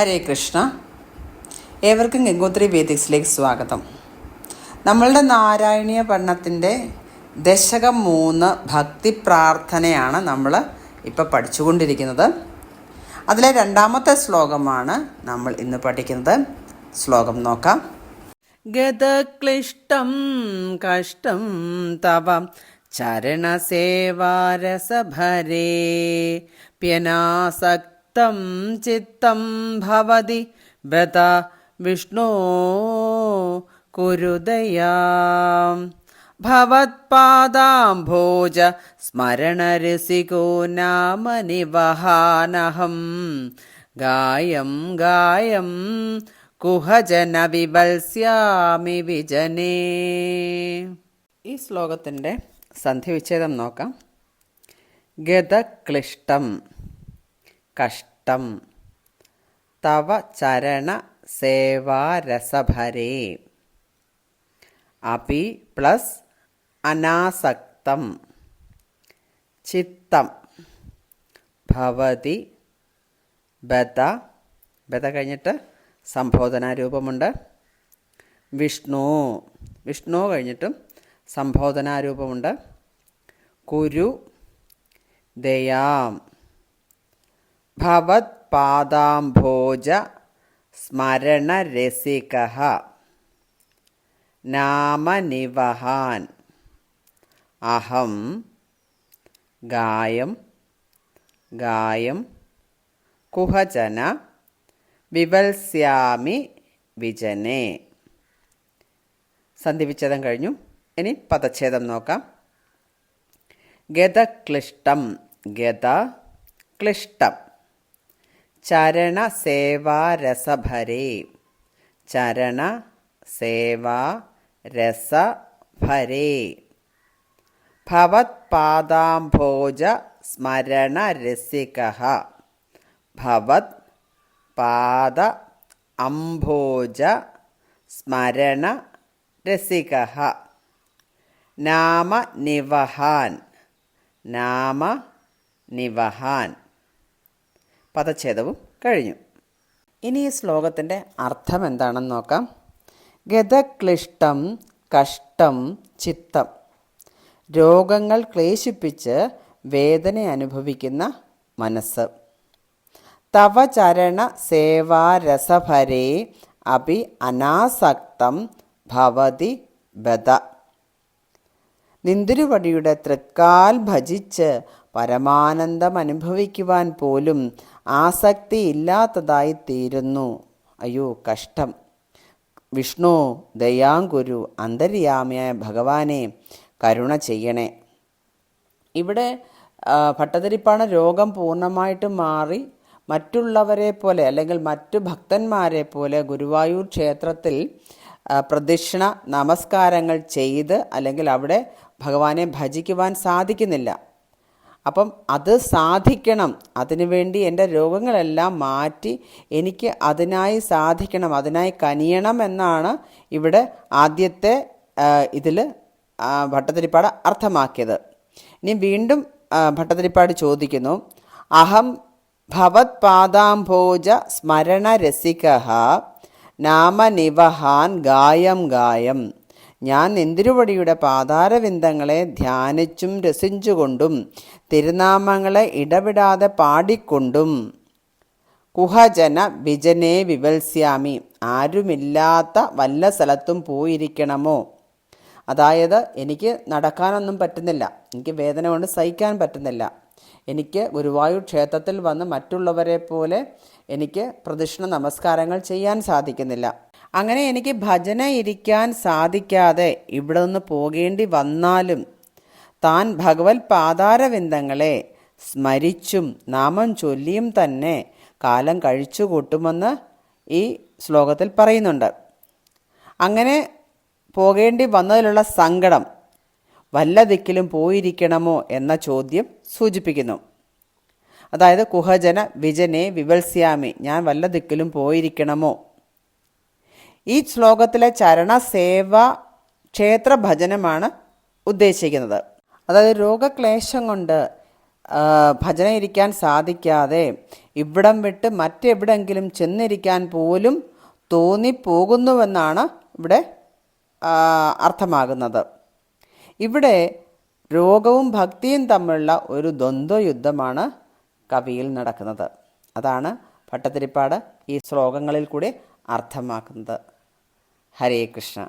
ഹരേ കൃഷ്ണ. ഏവർക്കും ഗംഗോത്രി വേദിക്സിലേക്ക് സ്വാഗതം. നമ്മളുടെ നാരായണീയ പഠനത്തിന്റെ ദശകം മൂന്ന് ഭക്തി പ്രാർത്ഥനയാണ് നമ്മൾ ഇപ്പോൾ പഠിച്ചുകൊണ്ടിരിക്കുന്നത്. അതിലെ രണ്ടാമത്തെ ശ്ലോകമാണ് നമ്മൾ ഇന്ന് പഠിക്കുന്നത്. ശ്ലോകം നോക്കാം. ഗതക്ലിഷ്ടം കഷ്ടം തവ ചരണസേവാരസഭരേ. പ്യനാസക്തം ചിത്തം ഭവതി ബത വിഷ്ണു കുരുദയാം സ്മരണ ഋസികോ നാമ നിവഹാനഹം ഗായം ഗായം കുഹജന വിവത്സ്യാമി വിജനേ ഈ ശ്ലോകത്തിന്റെ സന്ധിവിച്ഛേദം നോക്കാം. ഗതക്ലിഷ്ടം കഷ്ടം തവ ചരണ സേവാരസഭരേ അപി പ്ലസ് അനാസക്തം. ചിത്തം. ഭവതി ബത ബത കഴിഞ്ഞിട്ട് സംബോധനാ രൂപമുണ്ട് വിഷ്ണു. വിഷ്ണു കഴിഞ്ഞിട്ടും സംബോധനാ രൂപമുണ്ട് കുരു. ദയാം. ഭവത് പാദാംഭോജ സ്മരണരസിക. നാമനിവഹാൻ. അഹം. ഗായം. ഗായം. കുഹജന വിവത്സ്യാമി വിജനെ. സന്ധിവിച്ഛേദം കഴിഞ്ഞു. ഇനി പദച്ഛേദം നോക്കാം. ഗതക്ലിഷ്ടം ഗത ക്ലിഷ്ടം ചരണസേവാരസഭരേ. ചരണ സേവാ രസഭരേ ഭവത്പാദാംഭോജ സ്മരണരസിക ഭവത് പാദ അംഭോജ സ്മരണ രസിക നാമ നിവഹാൻ നാമ നിവഹാൻ പദച്ഛേദവും കഴിഞ്ഞു. ഇനി ഈ ശ്ലോകത്തിന്റെ അർത്ഥം എന്താണെന്ന് നോക്കാം. ഗതക്ലിഷ്ടം കഷ്ടം ചിത്തം. രോഗങ്ങൾ ക്ലേശിപ്പിച്ച് വേദന അനുഭവിക്കുന്ന മനസ്സ്. തവ ചരണ സേവാരസഭരേ അഭി അനാസക്തം ഭവതി ബദ നിന്തിരുവടിയുടെ തൃക്കാൽ ഭജിച്ച് പരമാനന്ദം അനുഭവിക്കുവാൻ പോലും ആസക്തി ഇല്ലാത്തതായി തീരുന്നു. അയ്യോ കഷ്ടം. വിഷ്ണു ദയാങ്കുരു അന്തര്യാമിയായ ഭഗവാനെ കരുണ ചെയ്യണേ. ഇവിടെ ഭട്ടതിരിപ്പാണ് രോഗം പൂർണമായിട്ട് മാറി മറ്റുള്ളവരെ പോലെ അല്ലെങ്കിൽ മറ്റു ഭക്തന്മാരെ പോലെ ഗുരുവായൂർ ക്ഷേത്രത്തിൽ പ്രദക്ഷിണ നമസ്കാരങ്ങൾ ചെയ്ത് അല്ലെങ്കിൽ അവിടെ ഭഗവാനെ ഭജിക്കുവാൻ സാധിക്കുന്നില്ല. അപ്പം അത് സാധിക്കണം. അതിനുവേണ്ടി എന്റെ രോഗങ്ങളെല്ലാം മാറ്റി എനിക്ക് അതിനായി സാധിക്കണം. അതിനായി കനിയണം എന്നാണ് ഇവിടെ ആദ്യത്തെ ഇതിൽ ഭട്ടതിരിപ്പാട് അർത്ഥമാക്കിയത്. ഇനി വീണ്ടും ഭട്ടതിരിപ്പാട് ചോദിക്കുന്നു. അഹം ഭവത് പാദാംഭോജ സ്മരണ രസിക നാമനിവഹാൻ ഗായം ഗായം. ഞാൻ നെന്തിരുവടിയുടെ പാതാരവിന്ദങ്ങളെ ധ്യാനിച്ചും രസിച്ചുകൊണ്ടും തിരുനാമങ്ങളെ ഇടവിടാതെ പാടിക്കൊണ്ടും. കുഹജന വിജനെ വിവൽസ്യാമി ആരുമില്ലാത്ത വല്ല സ്ഥലത്തും പോയിരിക്കണമോ? അതായത് എനിക്ക് നടക്കാനൊന്നും പറ്റുന്നില്ല. എനിക്ക് വേദന കൊണ്ട് സഹിക്കാൻ പറ്റുന്നില്ല. എനിക്ക് ഗുരുവായൂർ ക്ഷേത്രത്തിൽ വന്ന് മറ്റുള്ളവരെ പോലെ എനിക്ക് പ്രദക്ഷിണ നമസ്കാരങ്ങൾ ചെയ്യാൻ സാധിക്കുന്നില്ല. അങ്ങനെ എനിക്ക് ഭജന ഇരിക്കാൻ സാധിക്കാതെ ഇവിടെ നിന്ന് പോകേണ്ടി വന്നാലും താൻ ഭഗവത് പാതാരവിന്ദങ്ങളെ സ്മരിച്ചും നാമം ചൊല്ലിയും തന്നെ കാലം കഴിച്ചു കൂട്ടുമെന്ന് ഈ ശ്ലോകത്തിൽ പറയുന്നുണ്ട്. അങ്ങനെ പോകേണ്ടി വന്നതിലുള്ള സങ്കടം വല്ല ദിക്കിലും പോയിരിക്കണമോ എന്ന ചോദ്യം സൂചിപ്പിക്കുന്നു. അതായത് കുഹജന വിജനെ വിവത്സ്യാമി ഞാൻ വല്ല ദിക്കിലും പോയിരിക്കണമോ ഈ ശ്ലോകത്തിലെ ചരണ സേവ ക്ഷേത്ര ഭജനമാണ് ഉദ്ദേശിക്കുന്നത്. അതായത് രോഗക്ലേശം കൊണ്ട് ഭജന ഇരിക്കാൻ സാധിക്കാതെ ഇവിടം വിട്ട് മറ്റെവിടെങ്കിലും ചെന്നിരിക്കാൻ പോലും തോന്നിപ്പോകുന്നുവെന്നാണ് ഇവിടെ അർത്ഥമാകുന്നത്. ഇവിടെ രോഗവും ഭക്തിയും തമ്മിലുള്ള ഒരു ദ്വന്ദ്വയുദ്ധമാണ് കവിയിൽ നടക്കുന്നത്. അതാണ് ഭട്ടതിരിപ്പാട് ഈ ശ്ലോകങ്ങളിൽ കൂടി അർത്ഥമാക്കുന്നത്. ഹരേ കൃഷ്ണ